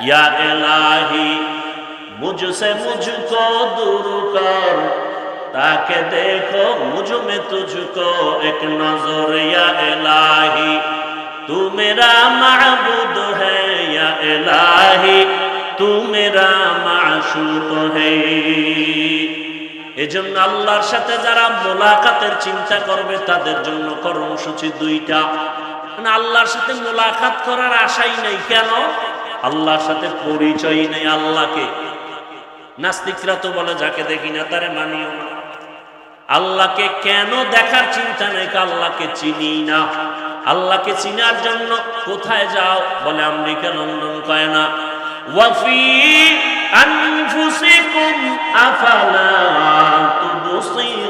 یا الہی مجھ سے مجھ کو دور کر تاکہ دیکھو مجھ میں تجھ کو ایک نظر یا الہی تو میرا معبود ہے یا الہی تو میرا معشوق ہے এজন্য আল্লাহর সাথে যারা মোলাকাতের চিন্তা করবে তাদের জন্য কর্মসূচি দুইটা আল্লাহর সাথে মোলাকাত করার আশাই নাই কেন আল্লাহর সাথে পরিচয় নেই আল্লাহকে। নাস্তিকরা তো বলে, যাকে দেখি না তারে মানিও না। আল্লাহকে কেন দেখার চিন্তা নেই আল্লাহকে চিনি না। আল্লাহকে চিনার জন্য কোথায় যাও? বলে, আমেরিকা, লন্ডন কয় না। ওয়াফি আনফুসিকুম আফালা তুবসিরুন?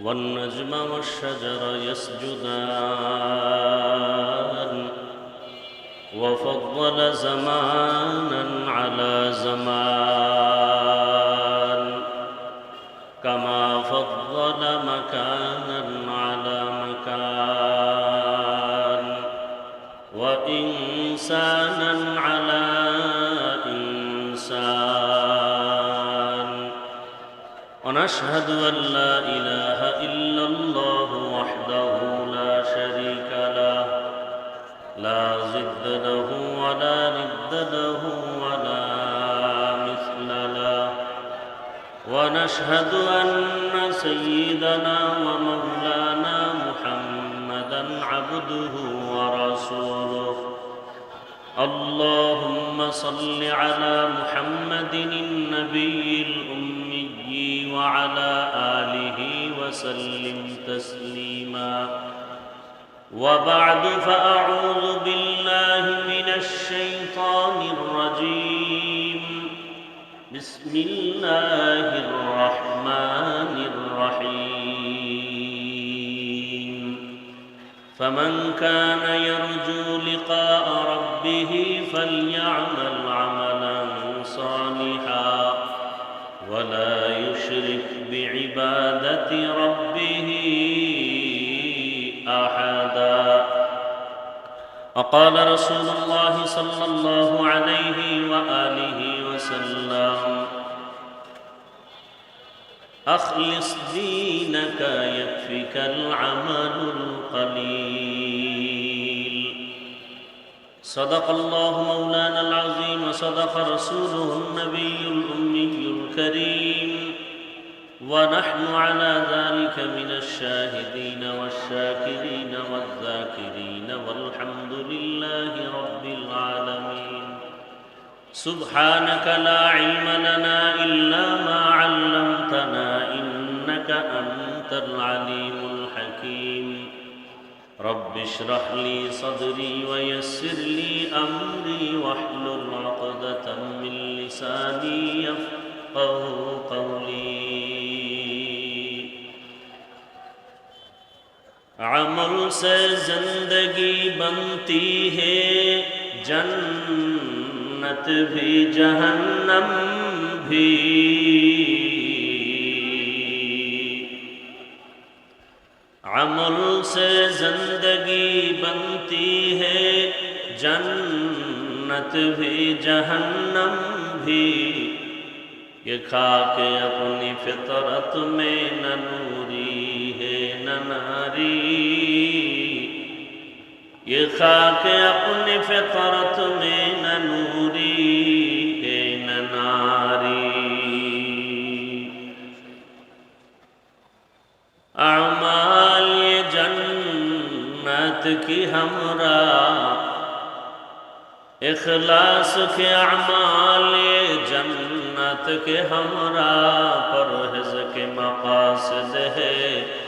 والنجم والشجر يسجدان. وفضل زمانا على زمان. كما فضل مكانا على مكان. وإنسانا على إنسان. ونشهد أن لا إله ونشهد أن سيدنا ومولانا محمدا عبده ورسوله. اللهم صل على محمد النبي الأمي وعلى آله وسلم تسليما. وبعد فأعوذ بالله من الشيطان الرجيم. بسم الله الرحمن الرحيم. فمن كان يرجو لقاء ربه فليعمل عملا صالحا ولا يشرك بعبادة ربه أحدا. وقال رسول الله صلى الله عليه وآله وسلم. أخلص دينك يكفك العمل القليل. صدق الله مولانا العظيم وصدق رسوله النبي الأمي الكريم. ونحن على ذلك من الشاهدين والشاكرين والذاكرين والحمد لله رب العالمين. سبحانك لا علم لنا إلا ما علمتنا إنك أنت العليم الحكيم رب اشرح لي صدري ويسر لي أمري واحلل عقدة من لساني يفقه قولي عمل سے زندگی بنتی ہے جنت जन्नत भी, जहन्नम भी। अमल से ज़िंदगी बनती है, जन्नत भी, जहन्नम भी। ये खाके अपनी फितरत में न नूरी है, न नारी। یہ خاک اپنی فطرت میں نہ نوری اے نہ ناری اعمال یہ جنت کی ہمراہ اخلاص کے اعمال جنت کے ہمراہ پرہز کے مقاصد ہے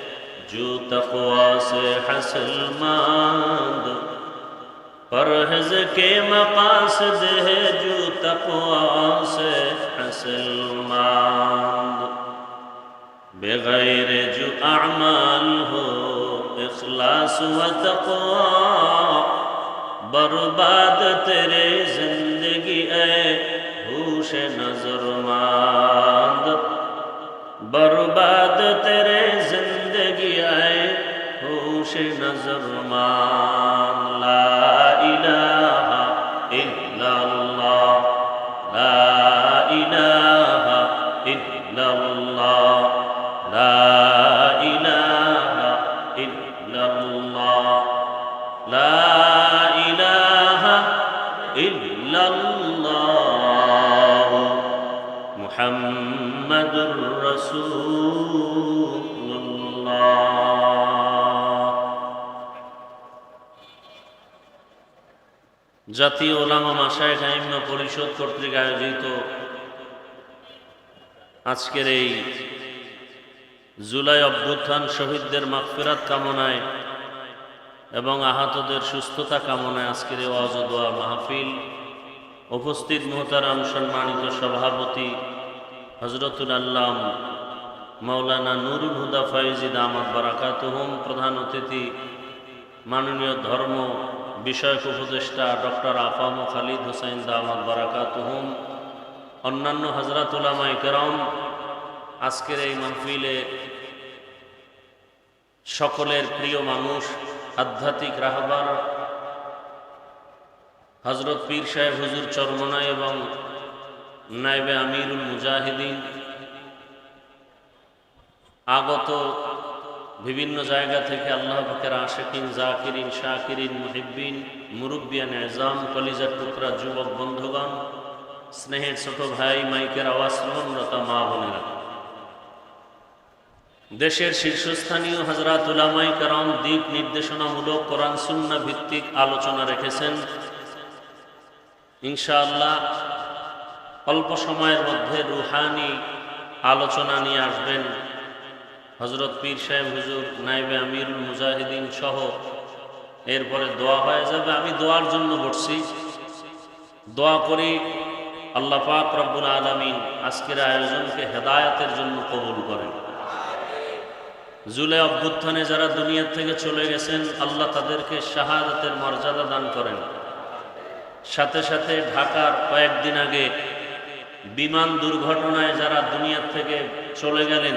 جو تقوا سے حسل مند پرہز کے مقاصد ہے جو تقوا سے حسل مند بغیر جو اعمال ہو اخلاص و تقوا برباد تیرے زندگی اے ہوش نظر مند برباد تیرے নজর মা জাতীয় ওলামা মাসায় কাইম্য পরিষদ কর্তৃক আয়োজিত আজকের এই জুলাই অভ্যুত্থান শহীদদের মাগফিরাত কামনায় এবং আহতদের সুস্থতা কামনায় আজকের এই ওয়াজ ও দোয়া মাহফিল উপস্থিত মোহতারাম সম্মানিত সভাপতি হজরতুল আল্লাম মাওলানা নুরুল হুদা ফয়েজিদ আহমদ বারাকাতুহম প্রধান অতিথি মাননীয় ধর্ম বিষয়ক উপদেষ্টা doctor A F M Khalid Hossain দাহমদ বারাকাতুহম, অন্যান্য হজরতুলামাই কেরম আজকের এই মাহফিলে সকলের প্রিয় মানুষ, আধ্যাত্মিক রাহবার হজরত পীর সাহেব হুজুর চরমনায় এবং নাইবে আমিরুল মুজাহিদিন, আগত বিভিন্ন জায়গা থেকে আল্লাহ পাকের আশেকিন, জাকিরিন, শাকিরিন, মুহিব্বিন, মুরব্বিয়ান, এজাম, কলিজার টুকরা, যুবক, বন্ধুগণ, স্নেহের ছোট ভাই, মাইকের আওয়াজ শ্রবণরতা মা বোনেরা। দেশের শীর্ষস্থানীয় হজরত উলামাই কারাম দিক নির্দেশনামূলক কোরআন সুন্না ভিত্তিক আলোচনা রেখেছেন। ইনশাআল্লাহ অল্প সময়ের মধ্যে রুহানি আলোচনা নিয়ে আসবেন। হজরত পীর সাহেব, হুজুর নাইবে আমিরুল মুজাহিদিন সহ। এরপরে দোয়া হয়ে যাবে। আমি দোয়ার জন্য বসছি। দোয়া করি, আল্লাহ পাক রব্বুল আলমিন আজকের আয়োজনকে হেদায়াতের জন্য কবুল করেন। জুলে অভ্যুত্থানে যারা দুনিয়ার থেকে চলে গেছেন, আল্লাহ তাদেরকে শাহাদাতের মর্যাদা দান করেন। সাথে সাথে ঢাকার কয়েকদিন আগে বিমান দুর্ঘটনায় যারা দুনিয়ার থেকে চলে গেলেন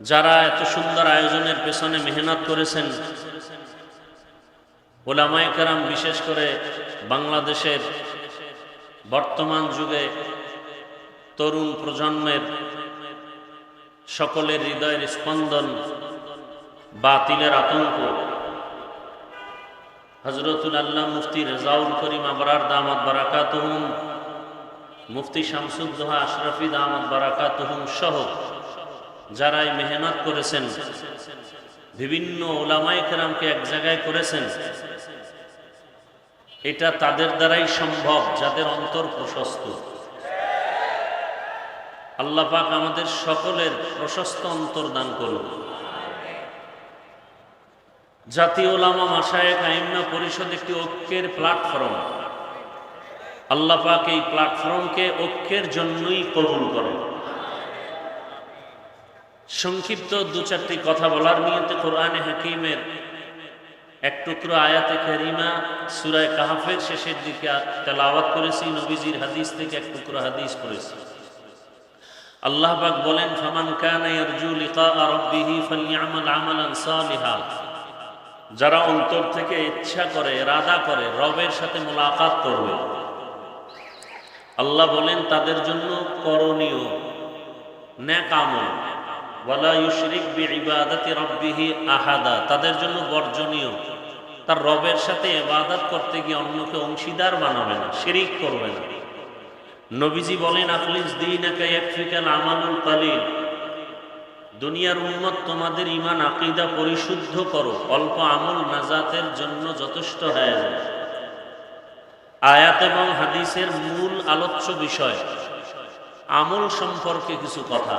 যারা এত সুন্দর আয়োজনের পেছনে মেহনত করেছেন, ওলামায় কারাম বিশেষ করে বাংলাদেশের বর্তমান যুগে তরুণ প্রজন্মের সকলের হৃদয়ের স্পন্দন বাতিলের আতঙ্ক। হজরতুল আল্লাহ মুফতি রেজাউল করিম আবরার দামাত বারাকাতুহুম, মুফতি শামসুদ্দোহা আশরাফি দামাত বারাকাতুহুম সহ যারা এই মেহনত করেছেন, বিভিন্ন ওলামাই কেরামকে এক জায়গায় করেছেন, এটা তাদের দ্বারাই সম্ভব, যাদের অন্তর প্রশস্ত। আল্লাহ পাক আমাদের সকলের প্রশস্ত অন্তর দান করুন। জাতীয় ওলামা মাসায়েক আইম্মা পরিষদ একটি ঐক্যের প্ল্যাটফর্ম। আল্লাহ পাক এই প্ল্যাটফর্মকে ঐক্যের জন্যই কবুল করেন। সংক্ষিপ্ত দু চারটি কথা বলার নিয়তে কোরআনে হাকিমের এক টুকরো আয়াতে কারিমা সুরায় কাহাফের শেষের দিকে তেলাওয়াত করেছি, নবীজির হাদিস থেকে এক টুকরো হাদিস করেছি আল্লাহ বলেন, ফামান কানা ইয়ারজু লিকা রাব্বিহি ফালইআমাল আমালান যারা অন্তর থেকে ইচ্ছা করে রাদা করে, রবের সাথে মোলাকাত করবে। আল্লাহ বলেন, তাদের জন্য করণীয় ন্যাক আমল। আহাদা, তাদের জন্য বর্জনীয়। তার রবের সাথে ইবাদত করতে গিয়ে অন্যকে অংশীদার বানাবে না, শিরিক করবে না। নবীজি বলেন দীনাকা ইয়াকফিকাল আমালুল কালিল। দুনিয়ার উন্মত তোমাদের ইমান আকিদা পরিশুদ্ধ করো। অল্প আমল নাজাতের জন্য যথেষ্ট হয়ে যায়। আয়াত এবং হাদিসের মূল আলোচ্য বিষয়, আমল সম্পর্কে কিছু কথা।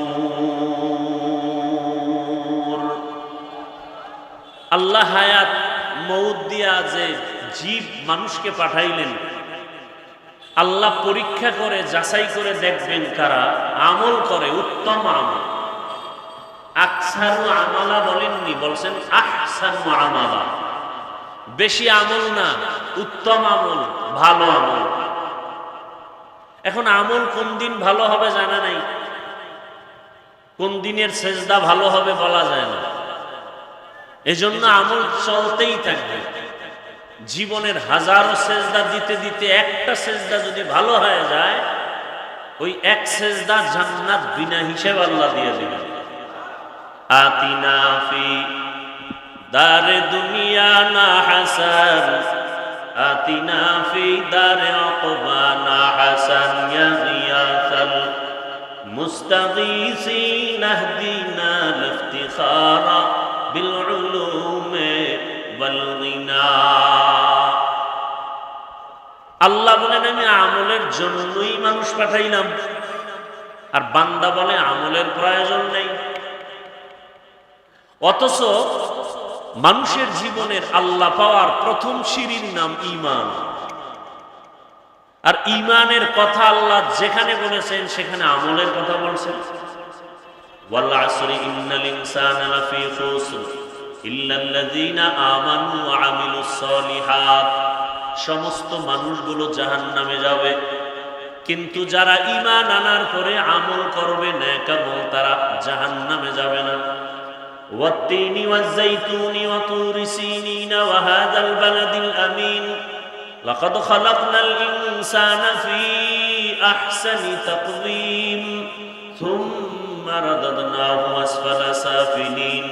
আল্লাহ হায়াত মৌত দিয়া যে জীব মানুষকে পাঠাইলেন, আল্লাহ পরীক্ষা করে, যাচাই করে দেখবেন কারা আমল করে, উত্তম আমল। আকসারু আমালা বলেননি, বলছেন আহসানু আমালা। বেশি আমল না, উত্তম আমল, ভালো আমল। এখন আমল কোন দিন ভালো হবে জানা নাই? কোন দিনের সেজদা ভালো হবে বলা যায় না। এজন্য আমল চলতেই থাকবে। জীবনের হাজারো সেজদা দিতে দিতে একটা সেজদা যদি ভালো হয়ে যায়, ওই এক সেজদা জান্নাত বিনা হিসেব আল্লাহ দিয়ে দেবেন আতিনা ফি দারে দুনিয়া না হাসান, আতিনা ফি দারে অকবা না হাসান ইয়া গিয়াসাল মুস্তাগীসিন আহদিনা লিফতিখারা। আল্লাহ বলেন আমি আমলের জন্যই মানুষ পাঠাইলাম। আর বান্দা বলে, আমলের প্রয়োজন নেই। অথচ মানুষের জীবনের আল্লাহ পাওয়ার প্রথম সিঁড়ির নাম ইমান আর ইমানের কথা আল্লাহ যেখানে বলেছেন, সেখানে আমলের কথা বলছেন। সমস্ত মানুষগুলো জাহান নামে যাবে কিন্তু যারা ইমান আনার পরে আমল করবে ন্যাকামল তারা জাহান নামে যাবে না والتين والزيتون وطور سينين وهذا البلد الأمين لقد خلقنا الإنسان في أحسن تقويم ثم رددناه أسفل سافلين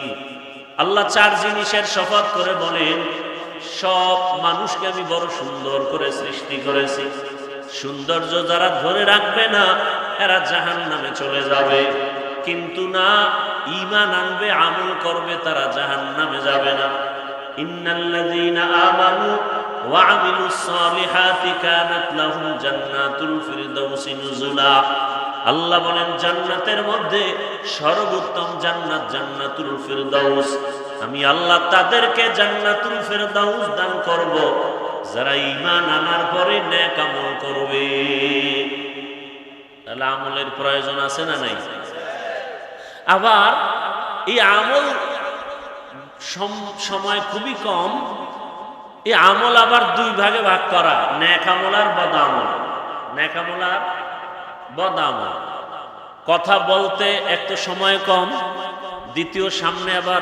আল্লাহ চার জিনিসের শপথ করে বলেন সব মানুষকে আমি বড় সুন্দর করে সৃষ্টি করেছি। সৌন্দর্য যারা ধরে রাখবে না, এরা জাহান নামে চলে যাবে। কিন্তু না ইমান আনবে, আমল করবে, তারা জাহান নামে যাবে না। ইন্নাল্লাযীনা আল্লাহ বলেন, জান্নাতের মধ্যে সর্বোত্তম জান্নাত জান্নাতুল ফিরদাউস। আমি আল্লাহ তাদেরকে জান্নাতুল ফিরদাউস দান করব। যারা ঈমান আনার পরে নেক আমল করবে। তাহলে আমলের প্রয়োজন আছে না নাই? আবার এই আমল সম- সময় খুবই কম। এই আমল আবার দুই ভাগে ভাগ করা। ন্যাক আমল আর বদ আমল। ন্যাক আমল আর বদ আমল। কথা বলতে এক তো সময় কম। দ্বিতীয় সামনে আবার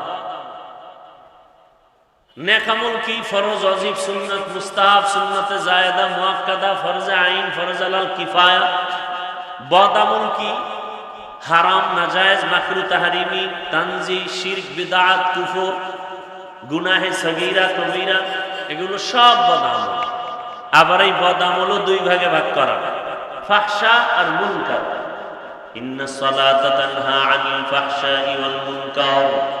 ন্যাক আমল কি? ফরজ, অজিব সুন্নত, মুস্তাহাব, সুন্নতে জায়েদা মুআক্কাদা ফরজে আইন, ফরজ আলাল, কিফায়া। বদ আমল কি? হারাম, নাজায়েজ, মাকরু, তাহারিমি, তানজি, শিরক, বিদআত, কুফর, গুনাহে সগীরা, কবিরা, এগুলো সব বদ আমল। আবার এই বদ আমলও দুই ভাগে ভাগ করা। ফাহশা আর মুনকার। ইন্না সালাতা তানহা আনিল ফাহশাই ওয়াল মুনকার।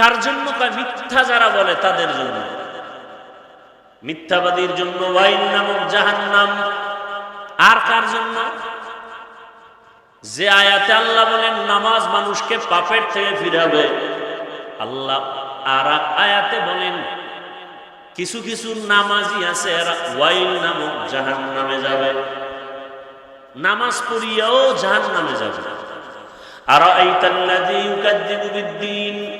কার জন্য মিথ্যা যারা বলে তাদের জন্য। মিথ্যাবাদীর জন্য ওয়াইন নামক জাহান্নাম। আর কার জন্য? যে আয়াতে আল্লাহ বলেন, নামাজ মানুষকে পাপের থেকে ফিরাবে। আল্লাহ আর আয়াতে বলেন, কিছু কিছু নামাজি আছে, এরা ওয়াইল নামক জাহান নামে যাবে। নামাজ পড়িয়াও জাহান নামে যাবে। আর আইতাল্লাযী ইউকাযযিবু বিদ্দীন।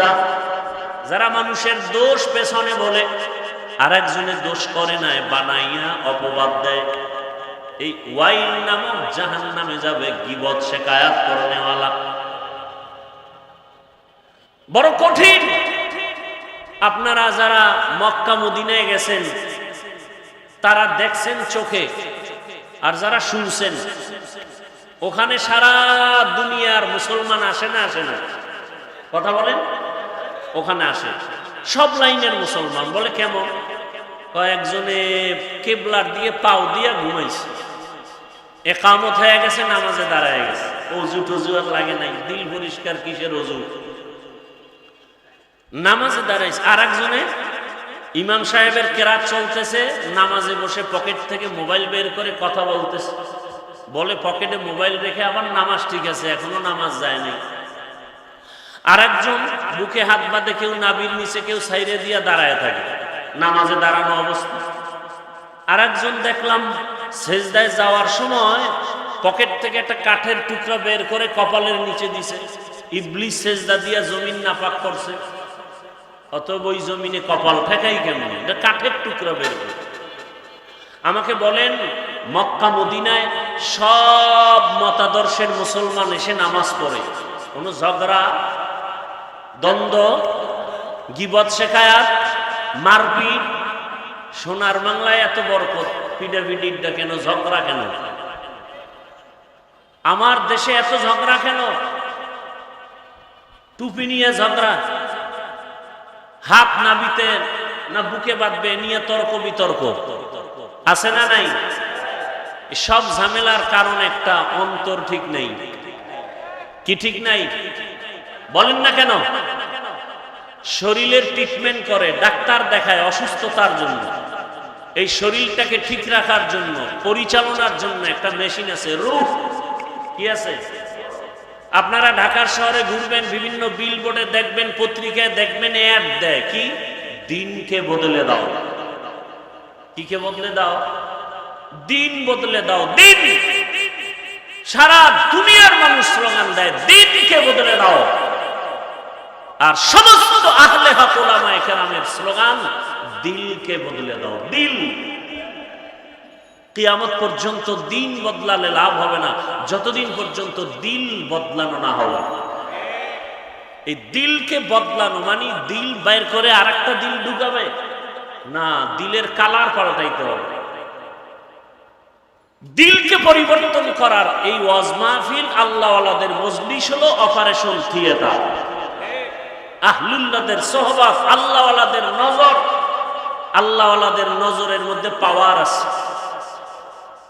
হুমাজা যারা মানুষের দোষ পেছনে বলে আর একজনের দোষ করে নাই বানাইয়া অপবাদ দেয়। এই ওয়াইল নামক জাহান নামে যাবে, গিবত শেখায়াত করনেওয়ালা। বড় কঠিন। আপনারা যারা মক্কা, মদিনায় গেছেন, তারা দেখছেন চোখে, আর যারা শুনছেন, ওখানে সারা দুনিয়ার মুসলমান আসে না আসে না। কথা বলেন? ওখানে আসে। সব লাইনের মুসলমান বলে, কেমন? কয়েকজনে কেবলার দিয়ে পাও দিয়ে ঘুমাইছে। একামত হয়ে গেছে, নামাজে দাঁড়ায় গেছে। অজু টজু আর লাগে নাই, দিল পরিষ্কার কিসের অজু? নামাজে দাঁড়াইছে। আর একজনে ইমাম সাহেবের কেরাত চলতেছে, নামাজে বসে পকেট থেকে মোবাইল বের করে কথা বলতেছে। বলে, পকেটে মোবাইল রেখে আবার নামাজ ঠিক আছে, এখনও নামাজ যায় নাই। আর একজন বুকে হাত বাঁধে, কেউ নাবির নিচে, কেউ সাইরে দিয়া দাঁড়ায় থাকে। নামাজে দাঁড়ানো অবস্থা। আর একজন দেখলাম সেজদায় যাওয়ার সময় পকেট থেকে একটা কাঠের টুকরা বের করে কপালের নিচে দিছে। ইবলিশ সেজদা দিয়া জমিন নাপাক করছে। অতএব ওই জমিনে কপাল ঠেকাই কেমন? কাঠের টুকরা বের করে। আমাকে বলেন, মক্কা, মদিনায় সব মতাদর্শের মুসলমান এসে নামাজ পড়ে। কোনো ঝগড়া দ্বন্দ্ব, গিবত শেখায়াত মারপিট, সোনার বাংলায় এত বরকত পিডাপিডিটা কেন, ঝগড়া কেন? আমার দেশে এত ঝগড়া কেন? টুপি নিয়ে ঝগড়া। হাত নাবিতে না বুকে বাঁধবে, নিয়ে তর্ক বিতর্ক। আছে না নাই? সব ঝামেলার কারণ একটা, অন্তর ঠিক নেই। কি ঠিক নাই? বলেন না কেন? শরীরের ট্রিটমেন্ট করে, ডাক্তার দেখায় অসুস্থতার জন্য। এই শরীরটাকে ঠিক রাখার জন্য, পরিচালনার জন্য একটা মেশিন আছে রূপ কি আছে? আপনারা ঢাকার শহরে ঘুরবেন, বিভিন্ন বিল বোর্ডে দেখবেন, পত্রিকায় দেখবেন অ্যাড দেয়। কি? দিনকে বদলে দাও। কি কে বদলে দাও? দিন বদলে দাও, দিন! সারা দুনিয়ার মানুষ স্লোগান দেয়, দিনকে বদলে দাও। আর সমস্ত আহলে কেরামের স্লোগান, দিলকে বদলে দাও, দিল। কিয়ামত পর্যন্ত দিন বদলালে লাভ হবে না, যতদিন পর্যন্ত দিল বদলানো না হবে। এই দিলকে বদলানো মানে দিল বাইর করে আর একটা দিল ঢুকাবে। না, দিলের কালার পাল্টাইতে হবে। দিলকে পরিবর্তন করার এই ওয়াজ মাহফিল আল্লাহওয়ালাদের মজলিস হলো অপারেশন থিয়েটার আহলুল্লাদের সোহবাস, আল্লাহওয়ালাদের নজর, আল্লাহওয়ালাদের নজরের মধ্যে পাওয়ার আছে।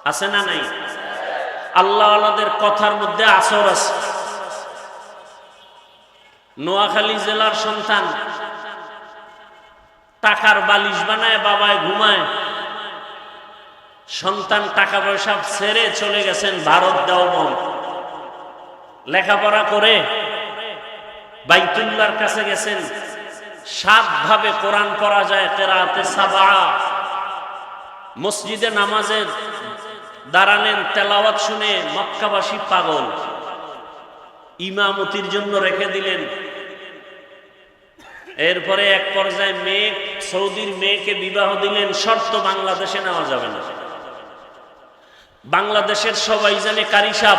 আছে না নাই? আল্লাহওয়ালাদের কথার মধ্যে আসর আছে। নোয়াখালী জেলার সন্তান টাকার বালিশ বানায়, বাবায় ঘুমায়। সন্তান টাকা পয়সা ছেড়ে চলে গেছেন, ভারত দেওবন লেখাপড়া করে বাইতুল্লার কাছে গেছেন। সাত ভাবে কোরআন পড়া যায় তেরাতে সাবা। মসজিদে নামাজের দাঁড়ালেন, তেলাওয়াত শুনে মক্কাবাসী পাগল। ইমামতির জন্য রেখে দিলেন। এরপরে এক পর্যায়ে মেয়ে, সৌদির মেয়েকে বিবাহ দিলেন, শর্ত বাংলাদেশে নেওয়া যাবে না। বাংলাদেশের সবাই জানে কারিসাব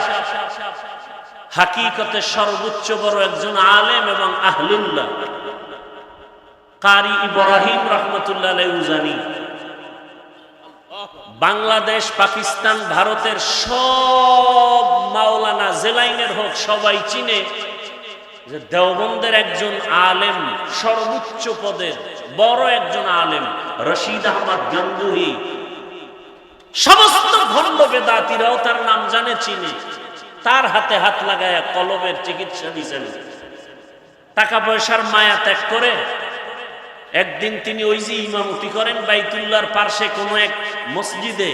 হাকিকতে সর্বোচ্চ বড় একজন আলেম এবং আহলুল্লাহ। কারি ইব্রাহিম রহমতুল্লাহ উজানি। বাংলাদেশ, পাকিস্তান, ভারতের সব মাওলানা জেলাইনের হোক, সবাই চিনে যে দেওবন্দের একজন আলেম সর্বোচ্চ পদের বড় একজন আলেম রশিদ আহমদ গঙ্গুহি। সমস্ত ভণ্ড বেদাতিরাও তার নাম জানে, চিনে। তার হাতে হাত লাগায় কলবের চিকিৎসা দিয়েছেন টাকা পয়সার মায়া ত্যাগ করে একদিন তিনি ওই যে ইমামতি করেন বাইতুল্লার পার্শ্বে কোনো এক মসজিদে।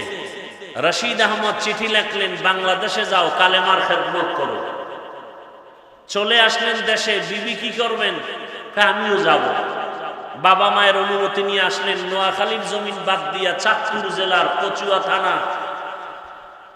রশিদ আহমদ চিঠি লেখলেন, বাংলাদেশে যাও, কালেমার খেদমত করো। চলে আসলেন দেশে, বিবি কি করবেন? আমিও যাব। বাবা মায়ের অনুমতি নিয়ে আসলেন, নোয়াখালীর জমিন বাদ দিয়া চাঁদপুর জেলার কচুয়া থানা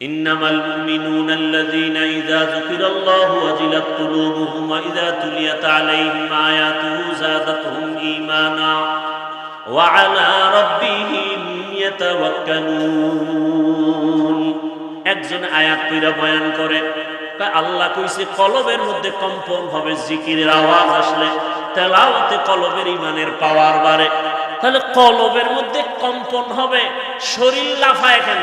إنما المؤمنون الذين إذا ذكر الله وجلت قلوبهم وإذا تليت عليهم آياته زادتهم إيمانا وعلى ربهم يتوكلون একজন আয়াত পইরা বয়ান করে কয় আল্লাহ কইছে কলবের মধ্যে কম্পন হবে জিকিরের আওয়াজ আসলে তেলাওয়াতে কলবের ইমানের পাওয়ার বাড়ে তাহলে কলবের মধ্যে কম্পন হবে শরীর লাফায় কেন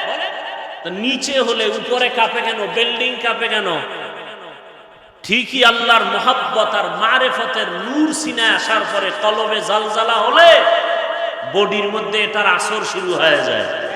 নিচে হলে, উপরে কাঁপে কেন? বিল্ডিং কাঁপে কেন? ঠিকই আল্লাহর মহাব্বত আর মারেফতের নূর সিনে আসার পরে কলবে জালজালা হলে বডির মধ্যে এটার আসর শুরু হয়ে যায়।